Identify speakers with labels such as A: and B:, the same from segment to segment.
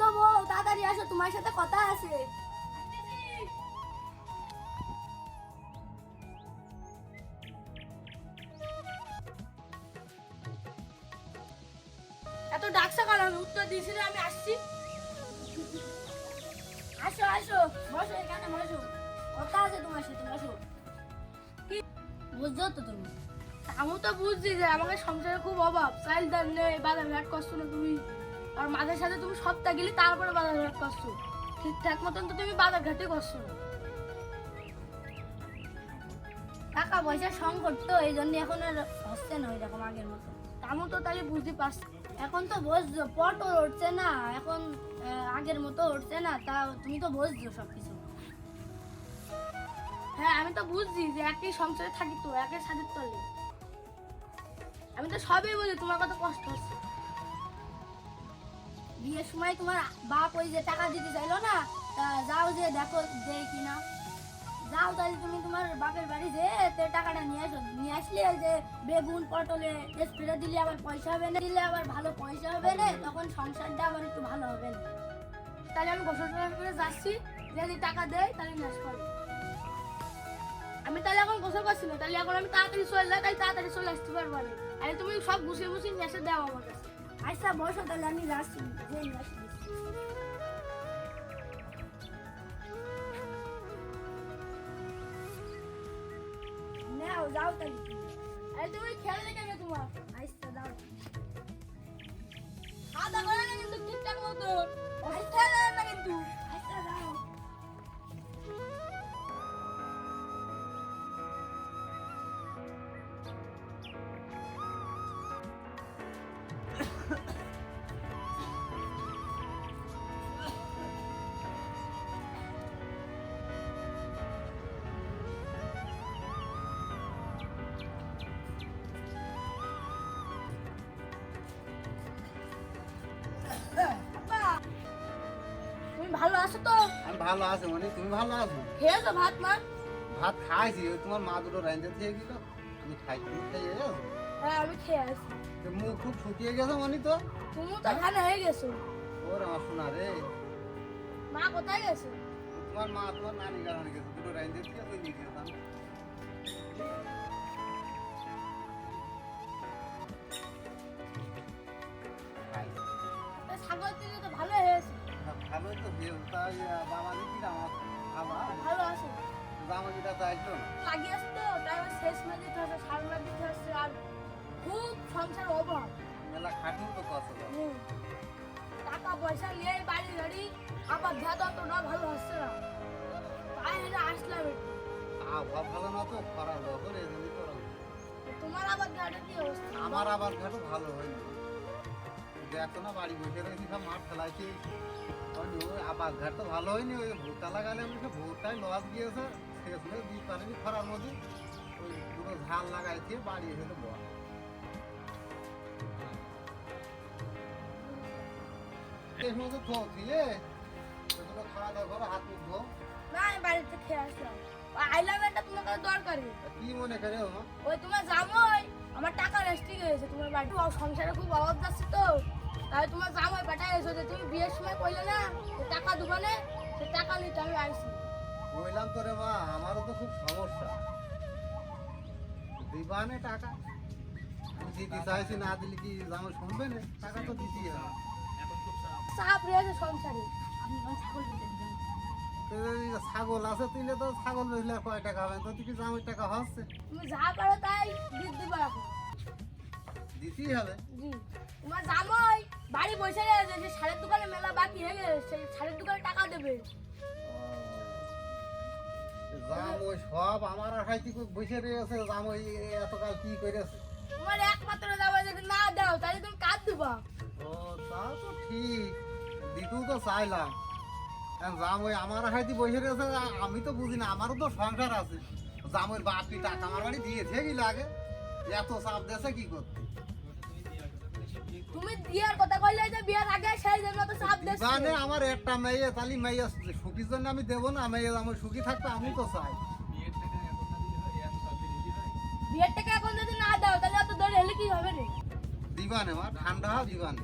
A: গো বউ, তাড়াতাড়ি আসো, তোমার সাথে কথা আছে।
B: এত ডাকসা কারণ উত্তর দিয়েছি যে আমি আসছি।
A: আসো আসো, বসো এখানে, বসো। কথা আছে তোমার সাথে, বসো। বুঝছ তো তুমি?
B: আমি তো বুঝছি যে আমাকে সংসারে খুব অভাব। চাইল দাম নেই ঘাট করছ না তুমি। আর মাঝে সাথে তুমি সপ্তাহ গেলে তারপরে বাজার ঘাট করছ। ঠিকঠাক মতন তো তুমি বাজার ঘাটই করছ।
A: টাকা পয়সার সংকট তো, এই জন্য এখন আর হচ্ছে না ওই রকম আগের মতো।
B: আমি তো তাহলে বুঝতে পারছি
A: এখন তো বুঝছ পটল উঠছে না, এখন আগের মতো উঠছে না, তা তুমি তো বসছো সব কিছু
B: হ্যাঁ আমি তো বুঝছি যে একই সংসারে থাকি তো একই সাথে তলে আমি তো সবই বুঝি, তোমার কত কষ্ট হচ্ছে।
A: বিয়ের সময় তোমার বাপ ওই যে টাকা দিতে চাইলো না, তা যাও যে দেখো, যে কিনা। যাও তাহলে তুমি তোমার বাপের বাড়ি যে তে টাকাটা নিয়ে আসো নিয়ে আসলে যে বেগুন, পটলে স্প্রে দিলে আবার পয়সা হবে না, দিলে আবার ভালো পয়সা হবে না, তখন সংসারটা আবার একটু ভালো হবে না।
B: তাহলে আমি গোসল করে যাচ্ছি, যদি টাকা দেয় তাহলে নাশ করবে আমি তাহলে এখন গোসল করছি না, তাহলে এখন আমি তাড়াতাড়ি চলে যাই তাই তাড়াতাড়ি চলে আসতে পারব না। আরে তুমি সব গুছিয়ে গুছিয়ে নিয়ে এসে দাও আমার কাছে।
A: আচ্ছা বসো তাহলে, আমি যাচ্ছি। নাও, যাও তাহলে।
B: আরে, তুমি খেয়াল গে তোমার?
A: আচ্ছা যাও।
B: খাওয়া দাওয়া করে না কিন্তু ঠিকঠাক মতো। যাবে না কিন্তু ভালো আছি
C: মানে তুমি ভালো আছো?
B: খেয়েছো ভাত মা।
C: ভাত খাইছি তোমার মা দুটো রাইন্দে দিয়ে গেল। আমি খাই তুমি খাই যাও
B: হ্যাঁ আমি খেয়ে আসি।
C: মুখ খুব শুকিয়ে গেছে মনি তো?
B: তুমি তো এখানে হয়ে গেছো।
C: ওর আমার শোনা রে।
B: মা কোথায় গেছে?
C: তোমার মা তোমার নানি গাড়ি গেছে দুটো রাইন্দে দিয়ে তুই নিয়ে জামাইটা তো একদম
B: লাগিয়ে আসতো তাই শেষ মেয়ে দিতে হচ্ছে সার মেয়ে দিতে হচ্ছে আর খুব সংসার অভাব
C: মেলা খাটুন তো। কষ্ট
B: টাকা পয়সা নিয়ে বাড়ি গাড়ি আবার ভেদ অতটা ভালো হচ্ছে না। তাই হেরে আসলাম।
C: আবহাওয়া ভালো না তো? খরার বছর এই জন্যই তো
B: তোমার আবার গাড়ি কি অবস্থা?
C: আমার আবার ঘাটও ভালো হয়নি। দেখো না বাড়ি বসে রয়েছি সব মাঠ ফেলাইছি। আবার ঘাট তো ভালো হয়নি ওই ভুট্টা লাগালে ভুট্টায় লস গিয়েছে। দিতে খরার মধ্যে ওই দুটো ঝাল লাগাইছে বাড়ি এসে বল। এই সময় তো দিয়ে ওগুলো খাওয়া দাওয়া করো হাত মুখ ধো
B: না আমি বাড়িতে খেয়ে আসলাম। ওই আইলাম এটা তোমার কাছে দরকারি?
C: কি মনে করে ও
B: ওই তোমার জামাই আমার টাকা রেস্টি গেছে তোমার বাড়ি সংসারে খুব অভাব যাচ্ছে তো তাই তোমার জামাই পাঠাই এসো যে তুমি বিয়ের সময় কইলে না টাকা দোকানে সে টাকা নিতে আমি আইসি
C: বললাম তো রে মা আমারও তো খুব সমস্যা। দিবানে টাকা। দিতে চাইছি না দিলে কি আমার শুনবে না টাকা তো দিতেই হবে।
B: চাপ রয়েছে সংসারে।
A: ছাগল
C: আছে তুইলে তো ছাগল বেচলে কয় টাকা হবে? তো তুই জামের টাকা হচ্ছে।
B: তুমি যা পারো তাই দিতে দিবা
C: দিতেই হবে।
B: জি। তোমার জামাই বাড়ি বসে রয়েছে সারের দোকানে মেলা বাকি হয়ে গেছে সারের দোকানে টাকা দেবে।
C: জাম ওই সব আমার আশাইতে বসে রয়েছে জাম ওই এতকাল কি করেছে?
B: তোমার একমাত্র জামাই যদি না দাও তাহলে তুমি কাঁদ দিবা
C: ও তা তো ঠিক দিতেও তো চাইলাম। জাম ওই আমার হাইতে বসে রয়েছে আমি তো বুঝি না আমারও তো সংসার আছে। জামের বাপি টাকা আমার বাড়ি দিয়েছে কি লাগে? এত চাপ দেশে কি করতে?
B: তুমি বিয়ের কথা কইলে যে বিয়ের আগে সেই জন্য তো চাপ দিচ্ছে
C: জানে আমার একটা মেয়ে তাহলে মেয়ে সুখীর জন্য আমি দেবো না মেয়ে আমার সুখী থাকতে আমি তো চাই।
B: বিয়ের টাকা এখন যদি না দাও তাহলে অত দৌড়ে হেলে কি হবে রে?
C: দিবানে মা ঠান্ডা হোক দিবানে।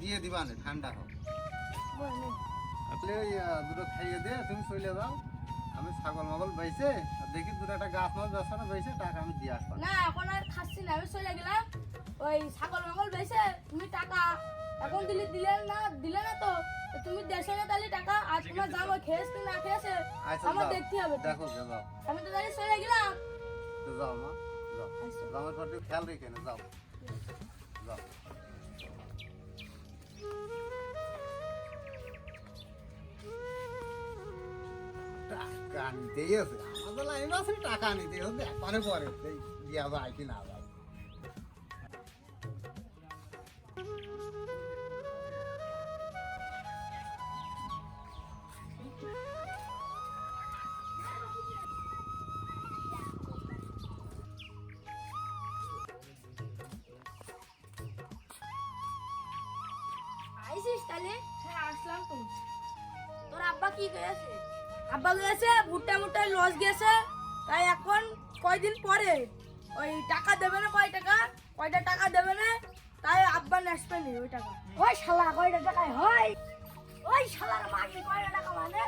C: দিয়ে দিবানে ঠান্ডা হোক
A: বলে।
C: ওই দুটো খাইয়ে দিয়ে তুমি চলে যাও। আমি ছাগল মাগল বেছে দেখি দুটো একটা গাছ মাছ বেচানো বেছে টাকা আমি দিয়ে আসব।
A: না এখন আর খাচ্ছি না আমি চলে গেলাম। ওই ছাগল মাগল বেছে তুমি টাকা এখন দিলে দিলে না দিলে না তো? তুমি দেশে না তাহলে টাকা? আর তোমার জামা খেয়েছে কি না খেয়েছে?
C: আচ্ছা
A: আমার দেখতে হবে।
C: দেখো যাও
A: আমি তো তাহলে চলে গেলাম।
C: তো যাও মা। যাও।
A: আচ্ছা।
C: জামার পর দিয়ে খেয়াল রেখে না যাও। যাও। টাকা নিতেই আছে আমাদের লাইন আছে টাকা নিতে হবে পরে এই দিয়া যায় কি না
B: আইসিস তাহলে
A: হ্যাঁ আসলাম তো।
B: তোর আব্বা কি করেছে
A: আব্বা গেছে ভুট্টা মুট্টা লস গেছে। তাই এখন কয়দিন পরে? ওই টাকা দেবে না কয় টাকা? কয়টা টাকা দেবে না? তাই আব্বা নেসবে নি ওই টাকা।
B: ওই শালা কয়টা টাকায় হয়। ওই শালার মাগে কয়টা টাকা মানে?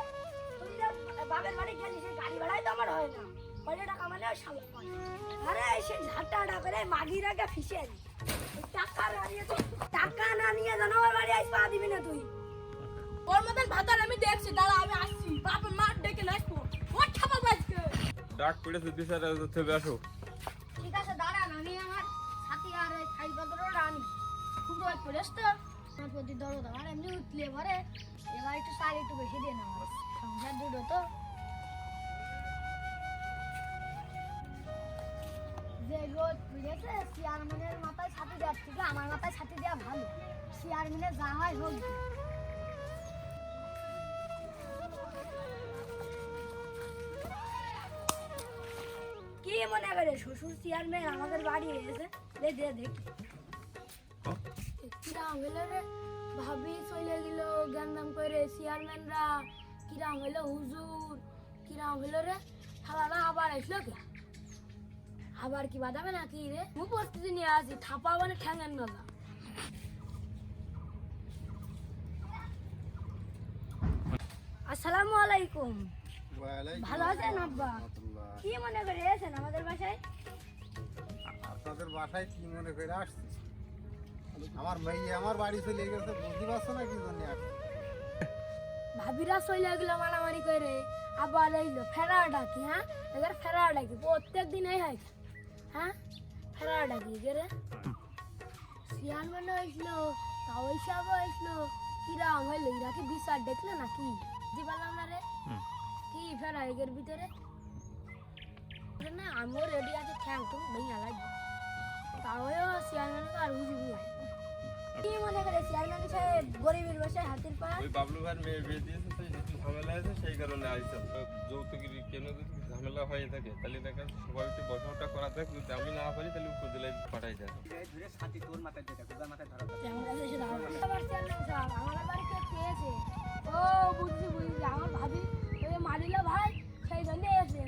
B: তুমি যে বাপের বাড়ি গেলি সেই গাড়ি ভাড়াই তো আমার হয় না। কয়টা টাকা মানে? ওই শালা আরে সেই ঝাঁটা করে মাগির আগে ফিসে টাকা না নিয়ে টাকা না নিয়ে জানোয়ার বাড়ি আইস পা দিবি না তুই।
A: ওর মতন ভাতার আমি দেখছি দাঁড়া আমি আসছি। বাপের মার ডেকে নাচবো ওর ছাপা বাজকে
D: ডাক পড়েছে বিচারে থেকে আসো।
B: ঠিক আছে দাঁড়ান আমি আমার সাথী আর এই খাইপাত্রটা আনি খুব রোদ পড়েছ তো আমার প্রতি দরদ আমার এমনি উঠলে পরে এবার একটু সার একটু বেশি দিয়ে না আমার সংসার দুটো তো। চেয়ারম্যানের মাথায় ছাতি আমার মাথায় ছাতি ভালো। যা হয় কি মনে করে, শ্বশুর চেয়ারম্যান আমাদের বাড়ি এসে? দে দেখ কিরাম হইল ভাবি চলে গেল জ্ঞানদাম করে চেয়ারম্যানরা কিরাম হইল হুজুর কিরাম হইল রে খালারা আবার আসলো কে? আবার কি বাদাবে নাকি রে? মু প্রস্তুতি নিয়ে আছি থাপা মানে ঠ্যাঙের নলা। আসসালামু আলাইকুম। ভালো আছেন আব্বা? কি মনে করে এসেছেন আমাদের বাসায়?
C: আপনাদের বাসায় কি মনে করে আসছে? আমার মেয়ে আমার বাড়ি চলে গেছে বুঝতে পারছ না কি জন্য
B: ভাবিরা চলে গেলো মারামারি করে। আবার এইলো ফেরা ডাকি হ্যাঁ? এবার ফেরা ডাকি প্রত্যেক দিন এই হয় হ্যাঁ ফেরা ডাকি গেরে সিয়ান মানে হয়েছিল তাও হিসাব হয়েছিল কিরাম হইল এরা কি বিচার দেখলে নাকি বুঝতে পারলাম না রে কি ফেরা এগের ভিতরে না আমিও রেডি আছে ঠ্যাং টুং ভেঙে লাগবে তাও সিয়ান মানে আর বুঝবি না কি মনে করে চেয়ারম্যান সাহেব গরিবের বাসায় হাতির পা
D: ওই বাবলু ভাইয়ের মেয়ে বিয়ে দিয়েছে তো ঝামেলা আছে সেই কারণে আইসা যৌতুকের কেন যদি ঝামেলা হয়ে থাকে তাহলে দেখা সবাই একটু বসাটা করা থাকে যদি আমি না পারি তাহলে উপজেলায় পাঠাই যায়
B: সেটা আমার চেয়ারম্যান সাহেব আমার বাড়িতে খেয়েছে? ও বুঝছি বুঝছি আমার ভাবি ওই মারিলা ভাই সেই জন্য এসে।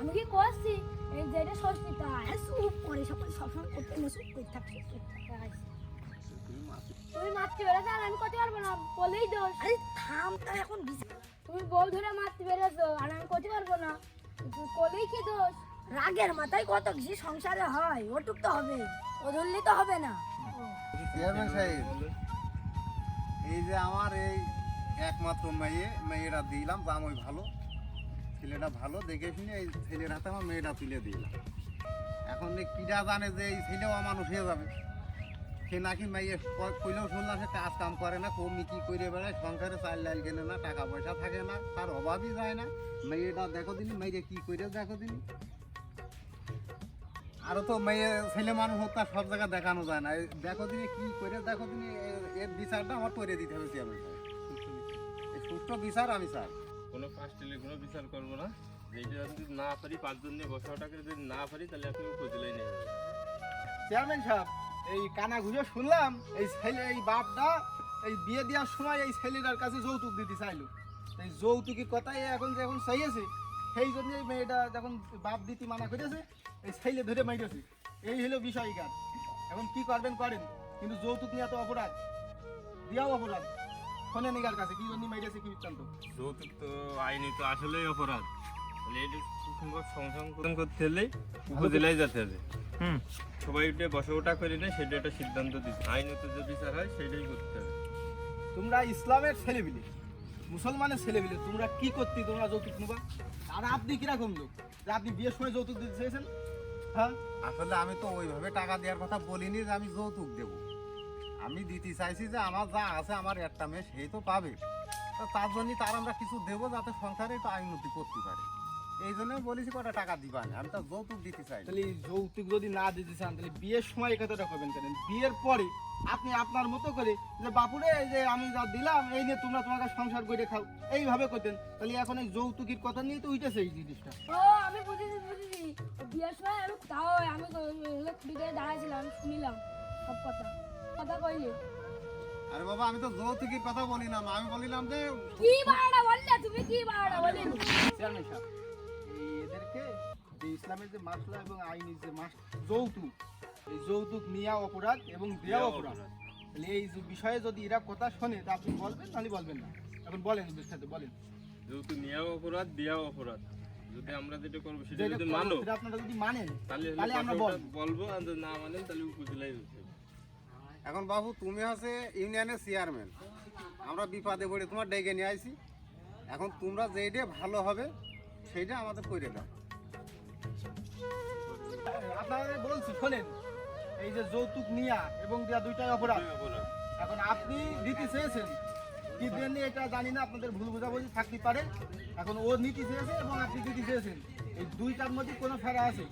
B: আমি কি করছি? এই যেটা ষষ্ঠী তাই চুপ করে সকল সবসময় করতে না চুপ করে থাকছে তুমি মারতে পেরেছ আর আমি করতে পারব না বলেই দোষ। আরে থাম তা এখন তুমি বউ ধরে মারতে পেরেছ আর আমি করতে পারব না কলেই কি দোষ? রাগের মাথায় কত কিছু সংসারে হয় ওটুক তো হবে ও ধরলে তো হবে না।
C: চেয়ারম্যান সাহেব এই যে আমার এই একমাত্র মেয়ে মেয়েরা দিলাম জামাই ভালো ছেলেটা ভালো দেখে শুনে এই ছেলের হাতে আমার মেয়েটা তুলে দিলাম। এখন যে কিরা জানে যে এই ছেলেও মানুষ হয়ে যাবে। সে নাকি মেয়ে কইলেও শুনলাম সে কাজ কাম করে না কমি কি করে বেড়ায় সংসারে চাল ডাল কেনে না টাকা পয়সা থাকে না তার অভাবই যায় না। মেয়েটা দেখো দিনি মেয়ে কি করে দেখো দিনি। আরও তো মেয়ে ছেলে মানুষ হোক তার সব জায়গায় দেখানো যায় না। দেখো দিনে কি করে দেখো দিনে এর বিচারটা আমার করে দিতে হবে সাহেব। সুষ্ঠু বিচার আমি চাই
D: কোনো ফার্স্টেলে কোনো বিচার করব না। যেটা যদি না পারি পাঁচজন নিয়ে বসাটাকে যদি না পারি তাহলে আপনি উপজেলায় নিয়ে যাবেন।
E: চেয়ারম্যান সাহেব এই কানা ঘুরে শুনলাম, এই ছেলে, এই বাপটা এই বিয়ে দেওয়ার সময় এই ছেলেটার কাছে যৌতুক দিতে চাইলো। এই যৌতুকের কথাই এখন যে এখন চাইছে সেই জন্য এই মেয়েটা যখন বাপ দিতে মানা করেছে এই ছেলে ধরে মাইরেছে। এই হলো বিষয় গান এখন কি করবেন করেন? কিন্তু যৌতুক নেওয়া তো অপরাধ। দিয়াও অপরাধ। শোনে নিগার কাছে, কি জন্য মেরেছে কি বৃত্তান্ত?
D: যৌতুক তো আইনি তো আসলেই অপরাধ। সংশোধন করতে হলে উপজেলায় যেতে হবে। সবাই উঠে বসে ওঠা করে নেয় সেটা একটা সিদ্ধান্ত দিচ্ছে আইনত যে বিচার হয় সেটাই করতে হবে।
E: তোমরা ইসলামের ছেলেবিলি মুসলমানের ছেলেবিলি তোমরা কি করতে তোমরা যৌতুক নেবা? আর আপনি কীরকম লোক? যে আপনি বিয়ের সময় যৌতুক দিতে চেয়েছেন? হ্যাঁ?
C: আসলে আমি তো ওইভাবে টাকা দেওয়ার কথা বলিনি যে আমি যৌতুক দেব। আমি দিতে চাইছি যে আমার যা আছে আমার একটা মেয়ে সেই তো পাবে। তো তার জন্যই তার আমরা কিছু দেবো যাতে সংসারে একটু উন্নতি করতে পারে। এই জন্য বলেছি কটা টাকা দিবা না আমি তো যৌতুক দিতে চাই।
E: তাহলে যৌতুক যদি না দিতে চান তাহলে বিয়ের সময় এই কথাটা করবেন কেন? বিয়ের পরে আপনি আপনার মতো করে যে বাপুরে এই যে আমি যা দিলাম এই নিয়ে তোমরা তোমাকে সংসার করে খাও। এইভাবে করতেন। তাহলে এখন এই যৌতুকির কথা নিয়ে তো উঠেছে এই জিনিসটা।
A: ও আমি বুঝেছি বুঝেছি। বিয়ের সময় আমি তাও আমি বিদায় দাঁড়াইছিলাম শুনিলাম সব কথা। কথা কইলি?
C: আরে বাবা আমি তো যৌতুকের কথা বলি না আমি বলিলাম যে
A: কি বাড়াটা বললে তুমি? কি বাড়াটা বললি?
E: যে ইসলামের যে মাসলা এবং আইনের যে মাস যৌতুক। এই যৌতুক নেওয়া অপরাধ এবং দেওয়া অপরাধ। তাহলে এই যে বিষয়ে যদি এরা কথা শোনে তা আপনি বলবেন নাহলে বলবেন না? এখন বলেন বিস্তারিত বলেন।
D: যৌতুক নেওয়াও অপরাধ দেওয়াও অপরাধ। যদি আমরা যেটা করব সেটা যদি মানো
E: আপনারা যদি মানেন
D: তাহলে
E: আমরা বলব।
D: বলব আর যদি না মানেন তাহলে উপজেলায়
C: এখন বাবু তুমি আছে ইউনিয়নের চেয়ারম্যান আমরা বিপদে পড়ে তোমার ডেকে নিয়ে আইছি। এখন তোমরা যেইটা ভালো হবে সেইটা আমাদের করে দাও।
E: আপনারা বলছি শোনেন। এই যে যৌতুক নিয়া এবং দেওয়া দুইটাই অপরাধ। এখন আপনি দিতে চেয়েছেন। কি দেননি এটা জানি না আপনাদের ভুল বোঝাবুঝি থাকতে পারে। এখন ও নিতে চেয়েছে এবং আপনি দিতে চেয়েছেন। এই দুইটার মধ্যে কোনো ফেরা আছে।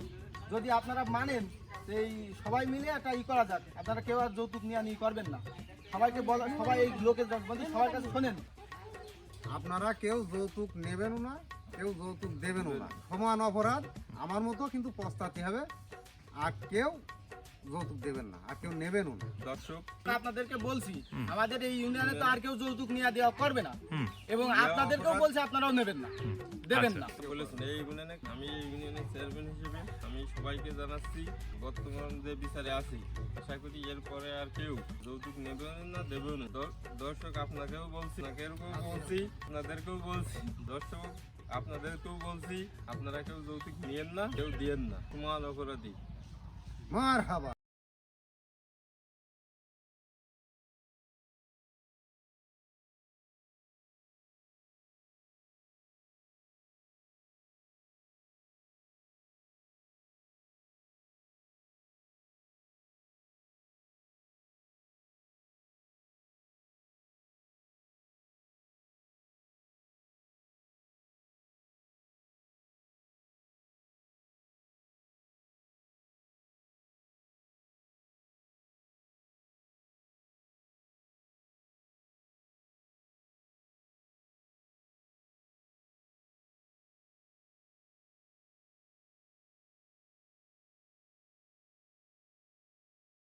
E: যদি আপনারা মানেন যে এই সবাই মিলে একটা ই করা যাক। আপনারা কেউ আর যৌতুক নিয়ে নিয়ে করবেন না। সবাইকে বলা সবাই এই লোকের মধ্যে সবার কাছে শোনেন।
C: আপনারা কেউ যৌতুক নেবেনও না কেউ যৌতুক দেবেনও না। সমান অপরাধ আমার মতো কিন্তু পস্তাতে হবে আর কেউ যৌতুক দেবেন না আর কেউ নেবেনও না।
D: দর্শক
E: আপনাদেরকে বলছি আমাদের এই ইউনিয়নে তো আর কেউ যৌতুক নিয়ে দেওয়া করবে না। এবং আপনাদেরকেও। বলছে আপনারাও নেবেন না। দেবেন না।
D: আচ্ছা, বলেছেন? এই ইউনিয়নে আমি এই ইউনিয়নের চেয়ারম্যান হিসেবে আমি সবাইকে জানাচ্ছি বর্তমান যে বিচারে আছি আশা করি এরপরে আর কেউ যৌতুক নেবেও না দেবেও না। দর্শক আপনাকেও বলছি আপনাকেও বলছি আপনাদেরকেও বলছি। দর্শক আপনাদেরকেও বলছি আপনারা কেউ যৌতুক নিয়েন না কেউ দিয়েন না। তোমার অপরাধী।
C: মার হাবা